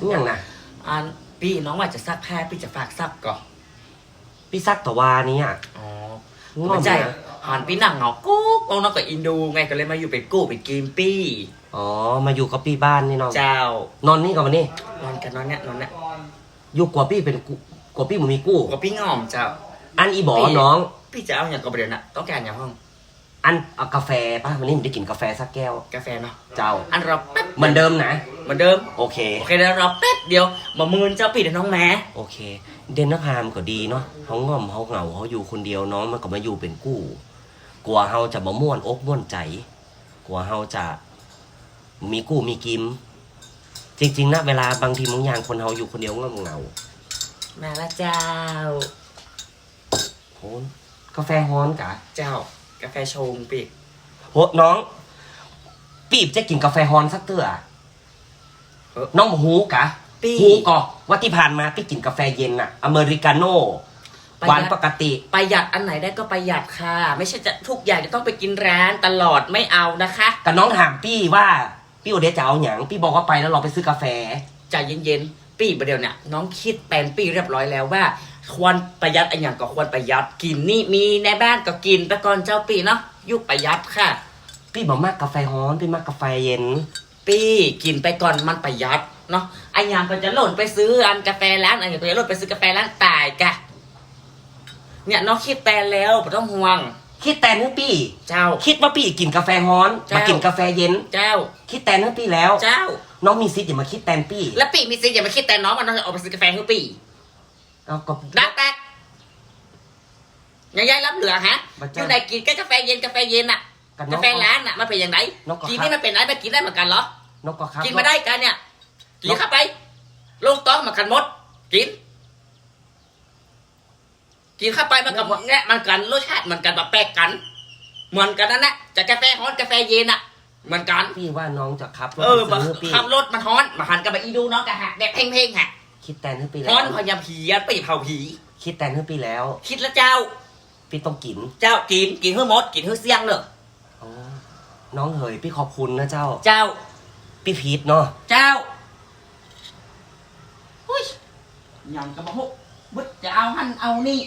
อหย่างน่ะอันพี่น้องว่าจะซักผ้าพี่จะฝากซักก่อนพี่ซักตะวานี้อะอ๋อง่วไม่งใช่นะหันพี่นั่งเหงากุ๊กน้องน้องกับอินดูไงก็เลยมาอยู่เป็นกู้เป็นกิมปี้อ๋อมาอยู่กับพี่บ้านนี่น้องเจ้านอนนี่กับมันนี่นอนกันนอนเนี่ยนอนเนี่ยอยู่กว่าพี่เป็นกูกว่าพี่มันมีกู้กับพี่งอมเจ้าอันอีบอพี่น้อง พี่จะเอาอย่างกับประเดี๋ยวน่ะต้องการอย่างห้อง อันเอากาแฟป่ะวันนี้ผมได้กินกาแฟสักแก้ว กาแฟเนาะเจ้า อันเราแป๊บเหมือนเดิมนะ เหมือนเดิม โอเค โอเคเดี๋ยวเราแป๊บเดียวมามืนเจ้าปีเดี๋ยวน้องแม่โอเค เดนนภามนก็ดีเนาะเขาง่อมเขาเหงาเขาอยู่คนเดียวน้องมันก็มาอยู่เป็นกู้ กลัวเฮาจะบ่ม่วนอกม่วนใจ กลัวเฮาจะมีกู้มีกิม จริงๆนะเวลาบางทีบางอย่างคนเฮาอยู่คนเดียวง่อมเหงามาละเจ้าโหกาแฟฮ้อนกะ เจ้า กาแฟชงปีโหน้อง ปีบจะกินกาแฟฮ้อนสักเตื้อเออ น้องบ่ฮูกะปีฮูก่อว่าที่ผ่านมาพี่กินกาแฟเย็นอะอเมริกาโน่หวานปกติ ประหยัดอันไหนได้ก็ประหยัดค่ะ ไม่ใช่จะทุกอย่างจะต้องไปกินร้านตลอดไม่เอานะคะ แต่น้องถามพี่ว่า พี่โอเดชจะเอาหยังพี่บอกว่าไปแล้วเราไปซื้อกาแฟ ใจเย็นๆ ปีประเดี๋ยวเนี่ยน้องคิดแปลนปีเรียบร้อยแล้วว่า ควรประหยัดอันอย่างก็ควรประหยัดกินนี่มีในบ้านก็กินไปก่อนเจ้าปีเนาะยุคประหยัดค่ะ พี่บอกมากกาแฟฮ้อนพี่มากกาแฟเย็นปีกินไปก่อนมันประหยัดเนาะไอันอย่างก็จะหล่นไปซื้ออันกาแฟร้านอันอย่างก็จะหล่นไปซื้อกาแฟร้านตายกะเนี่ยน้องคิดแปลนแล้วไม่ต้องห่วง คิดแตนให้พี่ เจ้า คิดว่าพี่กินกาแฟฮ้อนเจ้าม มากินกาแฟเย็น เจ้า คิดแตนให้พี่แล้ว เจ้า น้องมีสิทธิ์อย่ามาคิดแตนพี่ แล้วปีมีสิทธิ์อย่ามาคิดแต่น้องมันน้องจะออกไปซื้อกาแฟให้ปี เอาก็ดักแตกยังยายรับเหลือฮะบัดอเจ้ายู่ไหนกินก็กาแฟเย็นกาแฟเย็นอะกับน้กาองแฟร้านอะมันเป็นอย่างไรน้องก็กินครับนี่มันเป็นอะไรมันกินได้เหมือนกันเหรอ นกก็ครับกินมาได้กันเนี่ย กินเข้าไป ลงโต๊ะมากันหมด กิน กินเข้าไปมันกับเนี่ยมันกันรสชาติเหมือนกันแบบแปลกกัน เหมือนกันนั่นแหละจะกาแฟร้อนกาแฟเย็นอะเหมือนกัน พี่ว่าน้องจะครับเออไปซื้อให้พี่ขับรถมันฮ้อนมาหันกับไปอีดูเนาะกะฮะแบบเพ่งๆฮะ คิดแตนให้พี่แล้ฮ้อนวพยายามผีอะไปเผาผี คิดแตนให้พี่แล้วคิดแล้วเจ้า พี่ต้องกินเจ้ากินกินเพื่อมดกินเพื่อเสี่ยงเนอะอ๋อน้องเหยพี่ขอบคุณนะเจ้าเจ้าพี่พีทเนาะเจ้าอุ้ยยังกระบอกบุดจะเอาหันเอานี่